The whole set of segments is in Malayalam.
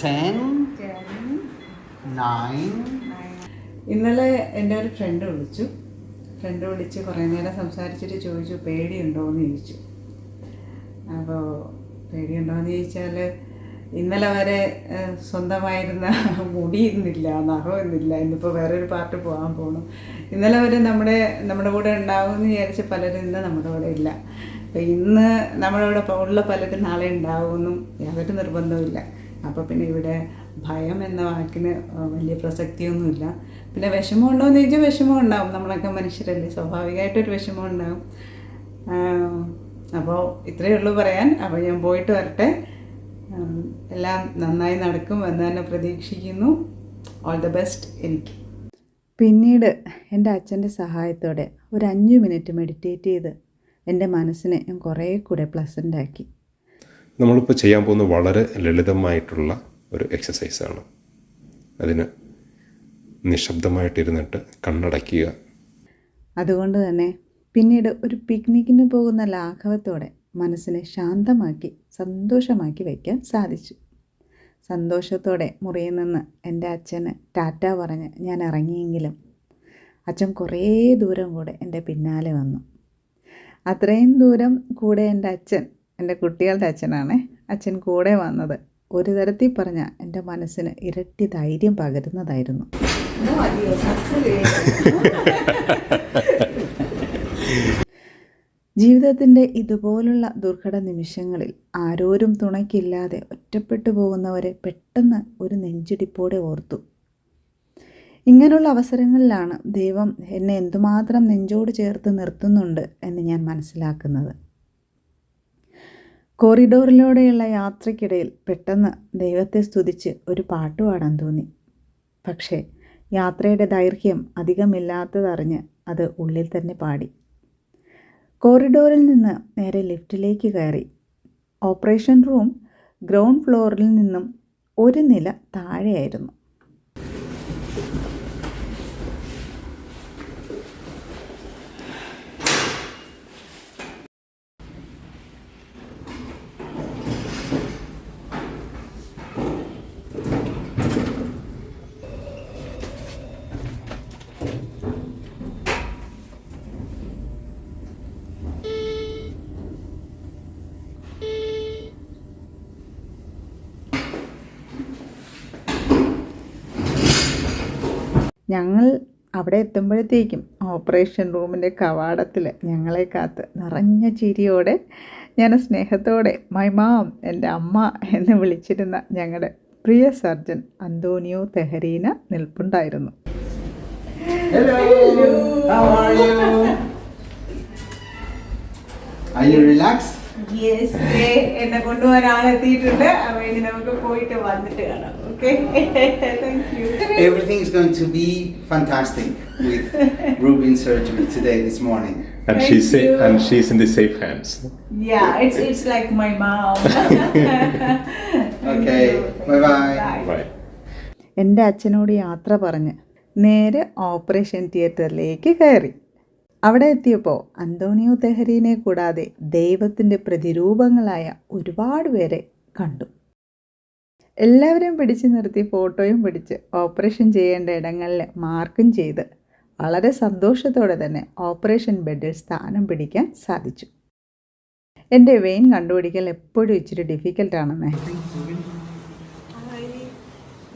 Ten, nine, ഇന്നലെ എന്റെ ഒരു ഫ്രണ്ട് വിളിച്ചു. ഫ്രണ്ട് വിളിച്ച് കുറേ നേരം സംസാരിച്ചിട്ട് ചോദിച്ചു പേടിയുണ്ടോ എന്ന് ചോദിച്ചു. അപ്പോൾ പേടിയുണ്ടോ എന്ന് ചോദിച്ചാൽ ഇന്നലെ വരെ സ്വന്തമായിരുന്ന മുടി ഇന്നില്ല ഇന്നിപ്പോൾ വേറൊരു പാർട്ട് പോകാൻ പോകണം ഇന്നലെ വരെ നമ്മുടെ നമ്മുടെ കൂടെ ഉണ്ടാവും എന്ന് വിചാരിച്ച പലരും ഇന്ന് നമ്മുടെ കൂടെ ഇല്ല. അപ്പം ഇന്ന് നമ്മുടെ കൂടെ ഉള്ള പലരും നാളെ ഉണ്ടാവുമെന്നും യാതൊരു നിർബന്ധവുമില്ല. അപ്പോൾ പിന്നെ ഇവിടെ ഭയം എന്ന വാക്കിന് വലിയ പ്രസക്തിയൊന്നുമില്ല. പിന്നെ വിഷമം ഉണ്ടോയെന്ന് ചോദിച്ചാൽ വിഷമം ഉണ്ടാവും നമ്മളൊക്കെ മനുഷ്യരല്ലേ സ്വാഭാവികമായിട്ടൊരു വിഷമം ഉണ്ടാവും അപ്പോൾ ഇത്രയേ ഉള്ളൂ പറയാൻ. അപ്പോൾ ഞാൻ പോയിട്ട് വരട്ടെ. എല്ലാം നന്നായി നടക്കും എന്ന് തന്നെ പ്രതീക്ഷിക്കുന്നു. ഓൾ ദ ബെസ്റ്റ് എനിക്ക്. പിന്നീട് എന്റെ അച്ഛന്റെ സഹായത്തോടെ ഒരു അഞ്ച് മിനിറ്റ് മെഡിറ്റേറ്റ് ചെയ്ത് എന്റെ മനസ്സിനെ ഞാൻ കുറേ കൂടെ പ്ലസന്റ് ആക്കി. നമ്മളിപ്പോൾ ചെയ്യാൻ പോകുന്ന വളരെ ലളിതമായിട്ടുള്ള ഒരു എക്സസൈസാണ് അതിന് നിശബ്ദമായിട്ടിരുന്നിട്ട് കണ്ണടയ്ക്കുക. അതുകൊണ്ട് തന്നെ പിന്നീട് ഒരു പിക്നിക്കിന് പോകുന്ന ലാഘവത്തോടെ മനസ്സിനെ ശാന്തമാക്കി സന്തോഷമാക്കി വയ്ക്കാൻ സാധിച്ചു. സന്തോഷത്തോടെ മുറിയിൽ നിന്ന് എന്റെ അച്ഛന് ടാറ്റ പറഞ്ഞ് ഞാൻ ഇറങ്ങിയെങ്കിലും അച്ഛൻ കുറേ ദൂരം കൂടെ എന്റെ പിന്നാലെ വന്നു. അത്രയും ദൂരം കൂടെ എന്റെ അച്ഛൻ എന്റെ കുട്ടികളുടെ അച്ഛനാണ്. അച്ഛൻ കൂടെ വന്നത്. ഒരു തരത്തിൽ പറഞ്ഞ എന്റെ മനസ്സിന് ഇരട്ടി ധൈര്യം പകരുന്നതായിരുന്നു. ജീവിതത്തിന്റെ ഇതുപോലുള്ള ദുർഘട നിമിഷങ്ങളിൽ ആരോരും തുണയ്ക്കില്ലാതെ ഒറ്റപ്പെട്ടു പോകുന്നവരെ പെട്ടെന്ന് ഒരു നെഞ്ചിടിപ്പോടെ ഓർത്തു. ഇങ്ങനെയുള്ള അവസരങ്ങളിലാണ് ദൈവം എന്നെ എന്തുമാത്രം നെഞ്ചോട് ചേർത്ത് നിർത്തുന്നുണ്ട് എന്ന് ഞാൻ മനസ്സിലാക്കുന്നത്. കോറിഡോറിലൂടെയുള്ള യാത്രയ്ക്കിടയിൽ പെട്ടെന്ന് ദൈവത്തെ സ്തുതിച്ച് ഒരു പാട്ട് പാടാൻ തോന്നി. പക്ഷേ യാത്രയുടെ ദൈർഘ്യം അധികമില്ലാത്തതറിഞ്ഞ് അത് ഉള്ളിൽ തന്നെ പാടി. കോറിഡോറിൽ നിന്ന് നേരെ ലിഫ്റ്റിലേക്ക് കയറി. ഓപ്പറേഷൻ റൂം ഗ്രൗണ്ട് ഫ്ലോറിൽ നിന്നും ഒരു നില താഴെയായിരുന്നു. ഞങ്ങൾ അവിടെ എത്തുമ്പോഴത്തേക്കും ഓപ്പറേഷൻ റൂമിന്റെ കവാടത്തിൽ ഞങ്ങളെ കാത്ത് നിറഞ്ഞ ചിരിയോടെ ഞാൻ സ്നേഹത്തോടെ മൈ മാം എന്റെ അമ്മ എന്ന് വിളിച്ചിരുന്ന ഞങ്ങളുടെ പ്രിയ സർജൻ അന്തോണിയോ തെഹരീന നിൽപ്പുണ്ടായിരുന്നു Hello. How are you? Are you relaxed? എന്നെ കൊണ്ടുപോകാൻ ആളെത്തിയിട്ടുണ്ട് നമുക്ക് പോയിട്ട് വന്നിട്ട് കാണാം okay thank you Everything is going to be fantastic with Rubin surgery today, this morning. and Thank she's sa- you. and she's in the safe hands Yeah, it's it's like my mom. Okay, bye-bye. bye എന്റെ അച്ഛനോട് യാത്ര പറഞ്ഞ് നേരെ ഓപ്പറേഷൻ തിയേറ്ററിലേക്ക് കയറി അവിടെ എത്തിയപ്പോൾ അന്തോണിയോ തെഹരീനെ കൂടാതെ ദൈവത്തിന്റെ പ്രതിരൂപങ്ങളായ ഒരുപാട് പേരെ കണ്ടു. എല്ലാവരെയും പിടിച്ചു നിർത്തി ഫോട്ടോയും പിടിച്ച് ഓപ്പറേഷൻ ചെയ്യേണ്ട ഇടങ്ങളിൽ മാർക്കും ചെയ്ത് വളരെ സന്തോഷത്തോടെ തന്നെ ഓപ്പറേഷൻ ബെഡിൽ സ്ഥാനം പിടിക്കാൻ സാധിച്ചു. എന്റെ വെയിൻ കണ്ടുപിടിക്കൽ എപ്പോഴും ഇച്ചിരി ഡിഫിക്കൽട്ടാണെന്നേ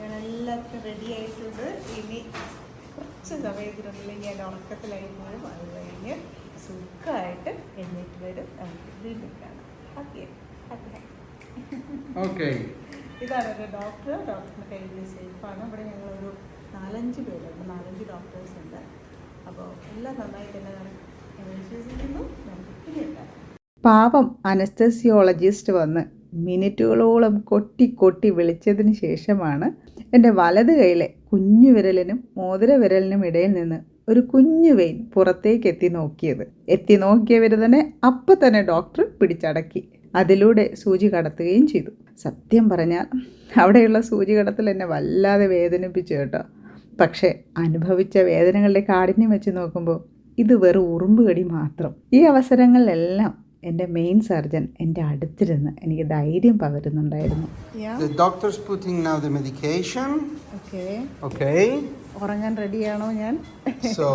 ഞങ്ങളെല്ലാവർക്കും റെഡി ആയിട്ടുണ്ട്. ഇനി കുറച്ച് സമയത്തിനുള്ളിൽ ഞാൻ ഉണക്കത്തിലായി പോകും അത് കഴിഞ്ഞ് സുഖമായിട്ട് എഴുന്നേറ്റ് വരും. നമുക്ക് വീണ്ടും കാണാം. ഓക്കെ. Okay. ഇതാണ് ഒരു ഡോക്ടർ. ഡോക്ടറിന് കയ്യിൽ സേഫാണ് ഇവിടെ ഞങ്ങളൊരു നാലഞ്ച് പേരുണ്ട്. നാലഞ്ച് ഡോക്ടേഴ്സ് ഉണ്ട്. അപ്പോൾ എല്ലാം നന്നായി തന്നെ എന്ന് വിശ്വസിക്കുന്നു. നമുക്ക് ഉണ്ടാകും പാവം അനസ്തസിയോളജിസ്റ്റ് വന്ന് മിനിറ്റുകളോളം കൊട്ടി കൊട്ടി വിളിച്ചതിന് ശേഷമാണ് എന്റെ വലത് കൈയിലെ കുഞ്ഞു വിരലിനും മോതിര വിരലിനും ഇടയിൽ നിന്ന് ഒരു കുഞ്ഞു വെയിൻ പുറത്തേക്ക് എത്തി നോക്കിയത്. എത്തി നോക്കിയവർ തന്നെ അപ്പം തന്നെ ഡോക്ടർ പിടിച്ചടക്കി. അതിലൂടെ സൂചി കടത്തുകയും ചെയ്തു. സത്യം പറഞ്ഞാൽ അവിടെയുള്ള സൂചി കടത്തൽ എന്നെ വല്ലാതെ വേദനിപ്പിച്ചു കേട്ടോ. പക്ഷേ അനുഭവിച്ച വേദനകളുടെ കാഠിന്യം വെച്ച് നോക്കുമ്പോൾ ഇത് വെറും ഉറുമ്പുകടി മാത്രം. ഈ അവസരങ്ങളിലെല്ലാം എന്റെ മെയിൻ സർജൻ എന്റെ അടുത്തിരുന്ന് എനിക്ക് ധൈര്യം പകരുന്നുണ്ടായിരുന്നു The doctor's putting now the medication. Okay Okay. ഉറങ്ങാൻ റെഡിയാണോ ഞാൻ so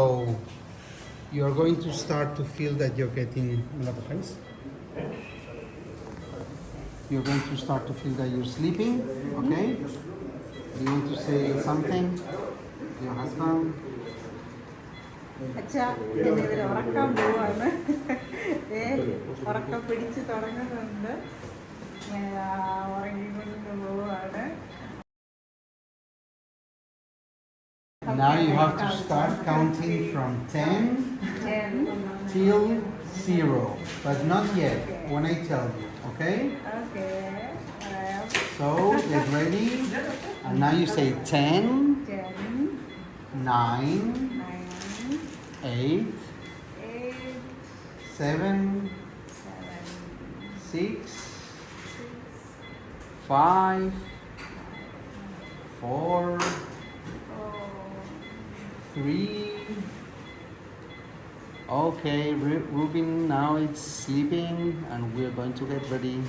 you're going to start to feel that you're getting thanks. You're going to start to feel that you're sleeping. Okay. You want to say something to your husband? അച്ഛാ എന്നെ ഇവർ ഉറക്കാൻ പോവാണ് ഉറക്കം പിടിച്ച് തുടങ്ങുന്നുണ്ട് ഏ, ആ, ഉറങ്ങിക്കൊണ്ട് പോവാണ് Now you have to start counting from 10 till 0, but not yet when I tell you, okay? Okay So get ready, and now you say 10, 9, 8, seven, six, five, four, three. Okay, Ruben, now it's sleeping and we're going to get ready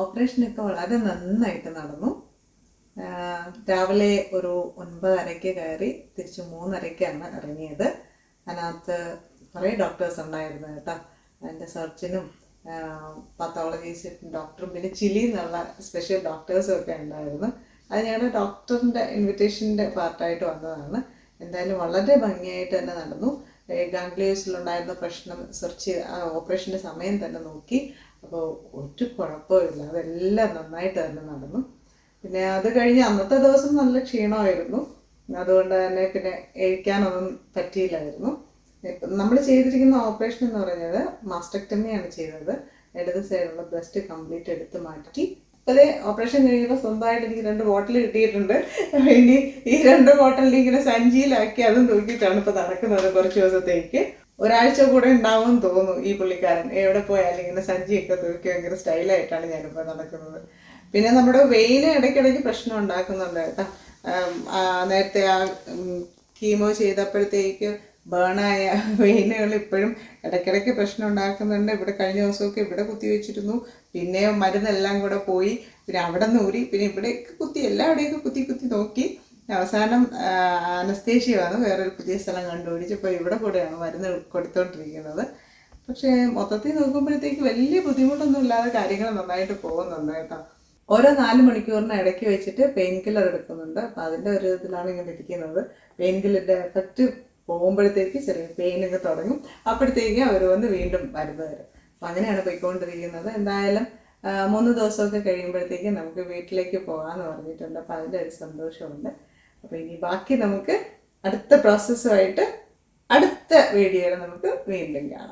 ഓപ്പറേഷനൊക്കെ വളരെ നന്നായിട്ട് നടന്നു. രാവിലെ ഒരു ഒൻപതരയ്ക്ക് കയറി തിരിച്ച് മൂന്നരയ്ക്കാണ് ഇറങ്ങിയത്. അതിനകത്ത് കുറേ ഡോക്ടേഴ്സ് ഉണ്ടായിരുന്നു കേട്ടോ. എന്റെ സർജനും പത്തോളജിസ്റ്റും ഡോക്ടറും പിന്നെ ചിലി എന്നുള്ള സ്പെഷ്യൽ ഡോക്ടേഴ്സും ഒക്കെ ഉണ്ടായിരുന്നു. അത് ഞങ്ങളുടെ ഡോക്ടറിന്റെ ഇൻവിറ്റേഷന്റെ പാർട്ടായിട്ട് വന്നതാണ്. എന്തായാലും വളരെ ഭംഗിയായിട്ട് തന്നെ നടന്നു. ഗാംഗ്ലിയോസിലുണ്ടായിരുന്ന പ്രശ്നം സെർച്ച് ഓപ്പറേഷന്റെ സമയം തന്നെ നോക്കി. അപ്പോൾ ഒരു കുഴപ്പമില്ല അതെല്ലാം നന്നായിട്ട് തന്നെ നടന്നു. പിന്നെ അത് കഴിഞ്ഞ് അന്നത്തെ ദിവസം നല്ല ക്ഷീണമായിരുന്നു. അതുകൊണ്ട് തന്നെ പിന്നെ എഴിക്കാനൊന്നും പറ്റിയില്ലായിരുന്നു. നമ്മൾ ചെയ്തിരിക്കുന്ന ഓപ്പറേഷൻ എന്ന് പറയുന്നത് മാസ്റ്റക്ടമിയാണ് ചെയ്തത്. ഇടത് സൈഡുള്ള ബ്രസ്റ്റ് കംപ്ലീറ്റ് എടുത്ത് മാറ്റി. അതെ ഓപ്പറേഷൻ കഴിയുമ്പോൾ സ്വന്തമായിട്ട് എനിക്ക് രണ്ട് ബോട്ടിൽ കിട്ടിയിട്ടുണ്ട്. ഇനി ഈ രണ്ട് ബോട്ടിൽ ഇങ്ങനെ സഞ്ചിയിലാക്കി അതും തൂക്കിയിട്ടാണ് ഇപ്പോൾ നടക്കുന്നത് കുറച്ച് ദിവസത്തേക്ക്. ഒരാഴ്ച കൂടെ ഉണ്ടാവും തോന്നുന്നു ഈ പുള്ളിക്കാരൻ. എവിടെ പോയാലും ഇങ്ങനെ സഞ്ചിയൊക്കെ തൂക്കി ഭയങ്കര സ്റ്റൈലായിട്ടാണ് ഞാനിപ്പോൾ നടക്കുന്നത്. പിന്നെ നമ്മുടെ വെയിൽ ഇടയ്ക്കിടയ്ക്ക് പ്രശ്നം ഉണ്ടാക്കുന്നുണ്ട് കേട്ടോ. നേരത്തെ ആ കീമോ ചെയ്തപ്പോഴത്തേക്ക് ബേണായ വെയിനുകൾ ഇപ്പോഴും ഇടയ്ക്കിടയ്ക്ക് പ്രശ്നം ഉണ്ടാക്കുന്നുണ്ട്. ഇവിടെ കഴിഞ്ഞ ദിവസമൊക്കെ ഇവിടെ കുത്തിവെച്ചിരുന്നു പിന്നെ മരുന്നെല്ലാം കൂടെ പോയി. പിന്നെ അവിടെ നിന്ന് ഊരി. പിന്നെ ഇവിടെയൊക്കെ കുത്തി എല്ലാവിടെയൊക്കെ കുത്തി കുത്തി നോക്കി. അവസാനം അനസ്തേഷ്യ വന്ന് വേറൊരു പുതിയ സ്ഥലം കണ്ടുപിടിച്ചപ്പോൾ ഇവിടെ കൂടെയാണ് മരുന്ന് കൊടുത്തോണ്ടിരിക്കുന്നത്. പക്ഷേ മൊത്തത്തിൽ നോക്കുമ്പോഴത്തേക്ക് വലിയ ബുദ്ധിമുട്ടൊന്നും ഇല്ലാതെ കാര്യങ്ങൾ നന്നായിട്ട് പോകുന്നുണ്ട് കേട്ടോ. ഓരോ നാല് മണിക്കൂറിന് ഇടയ്ക്ക് വെച്ചിട്ട് പെയിൻ കില്ലർ എടുക്കുന്നുണ്ട്. അപ്പം അതിന്റെ ഒരു ഇതിലാണ് ഇങ്ങനെ ഇരിക്കുന്നത്. പെയിൻ കില്ലറിന്റെ എഫക്റ്റ് പോകുമ്പോഴത്തേക്ക് ചെറിയ പെയിൻ ഒക്കെ തുടങ്ങും. അപ്പോഴത്തേക്ക് അവർ വന്ന് വീണ്ടും മരുന്ന് തരും. അപ്പം അങ്ങനെയാണ് പോയിക്കൊണ്ടിരിക്കുന്നത്. എന്തായാലും മൂന്ന് ദിവസമൊക്കെ കഴിയുമ്പോഴത്തേക്ക് നമുക്ക് വീട്ടിലേക്ക് പോകാമെന്ന് പറഞ്ഞിട്ടുണ്ട്. അപ്പം അതിന്റെ ഒരു സന്തോഷമുണ്ട്. അപ്പോൾ ഇനി ബാക്കി നമുക്ക് അടുത്ത പ്രോസസ്സുമായിട്ട് അടുത്ത വീഡിയോയിൽ നമുക്ക് വീണ്ടും കാണാം.